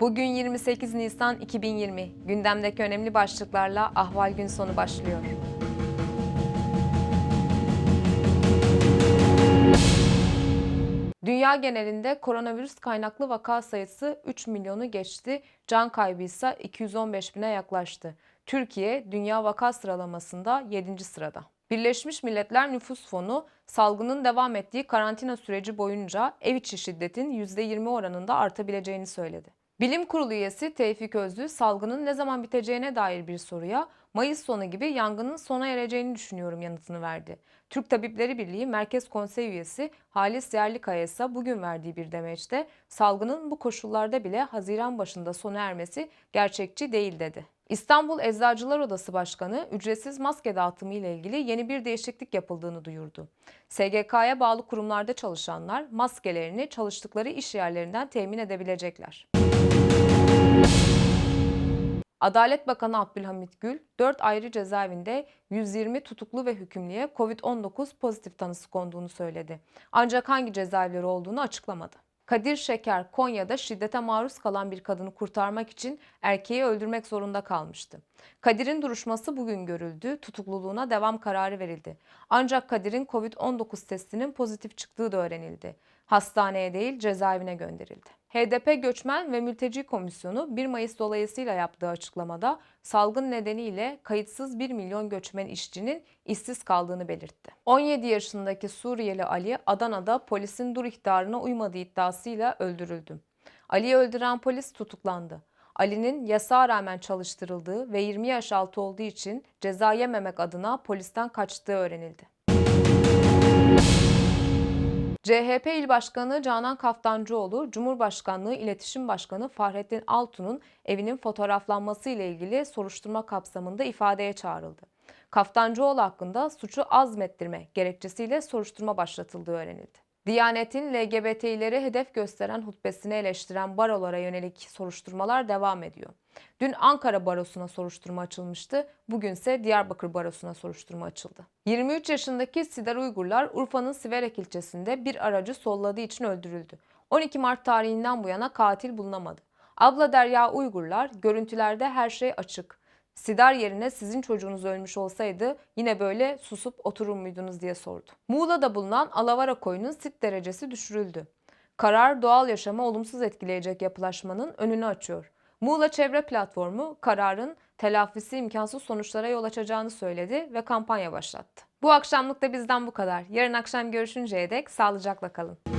Bugün 28 Nisan 2020. Gündemdeki önemli başlıklarla Ahval Gün sonu başlıyor. Dünya genelinde koronavirüs kaynaklı vaka sayısı 3 milyonu geçti, can kaybı ise 215 bine yaklaştı. Türkiye dünya vaka sıralamasında 7. sırada. Birleşmiş Milletler Nüfus Fonu salgının devam ettiği karantina süreci boyunca ev içi şiddetin %20 oranında artabileceğini söyledi. Bilim Kurulu üyesi Tevfik Özlü salgının ne zaman biteceğine dair bir soruya Mayıs sonu gibi yangının sona ereceğini düşünüyorum yanıtını verdi. Türk Tabipleri Birliği Merkez Konsey üyesi Halis Yerlikaya ise bugün verdiği bir demeçte salgının bu koşullarda bile Haziran başında sona ermesi gerçekçi değil dedi. İstanbul Eczacılar Odası Başkanı ücretsiz maske dağıtımı ile ilgili yeni bir değişiklik yapıldığını duyurdu. SGK'ya bağlı kurumlarda çalışanlar maskelerini çalıştıkları iş yerlerinden temin edebilecekler. Adalet Bakanı Abdülhamit Gül, 4 ayrı cezaevinde 120 tutuklu ve hükümlüye COVID-19 pozitif tanısı konduğunu söyledi. Ancak hangi cezaevleri olduğunu açıklamadı. Kadir Şeker, Konya'da şiddete maruz kalan bir kadını kurtarmak için erkeği öldürmek zorunda kalmıştı. Kadir'in duruşması bugün görüldü, tutukluluğuna devam kararı verildi. Ancak Kadir'in COVID-19 testinin pozitif çıktığı da öğrenildi. Hastaneye değil cezaevine gönderildi. HDP Göçmen ve Mülteci Komisyonu 1 Mayıs dolayısıyla yaptığı açıklamada salgın nedeniyle kayıtsız 1 milyon göçmen işçinin işsiz kaldığını belirtti. 17 yaşındaki Suriyeli Ali Adana'da polisin dur ihtarına uymadığı iddiasıyla öldürüldü. Ali'yi öldüren polis tutuklandı. Ali'nin yasağa rağmen çalıştırıldığı ve 20 yaş altı olduğu için ceza yememek adına polisten kaçtığı öğrenildi. CHP İl Başkanı Canan Kaftancıoğlu, Cumhurbaşkanlığı İletişim Başkanı Fahrettin Altun'un evinin fotoğraflanması ile ilgili soruşturma kapsamında ifadeye çağrıldı. Kaftancıoğlu hakkında suçu azmettirme gerekçesiyle soruşturma başlatıldığı öğrenildi. Diyanet'in LGBT'leri hedef gösteren hutbesini eleştiren barolara yönelik soruşturmalar devam ediyor. Dün Ankara Barosu'na soruşturma açılmıştı, bugünse Diyarbakır Barosu'na soruşturma açıldı. 23 yaşındaki Sidar Uygurlar Urfa'nın Siverek ilçesinde bir aracı solladığı için öldürüldü. 12 Mart tarihinden bu yana katil bulunamadı. Abla Derya Uygurlar, görüntülerde her şey açık. Sidar yerine sizin çocuğunuz ölmüş olsaydı yine böyle susup oturur muydunuz diye sordu. Muğla'da bulunan Alavara koyunun sit derecesi düşürüldü. Karar doğal yaşama olumsuz etkileyecek yapılaşmanın önünü açıyor. Muğla Çevre Platformu kararın telafisi imkansız sonuçlara yol açacağını söyledi ve kampanya başlattı. Bu akşamlık da bizden bu kadar. Yarın akşam görüşünceye dek sağlıcakla kalın.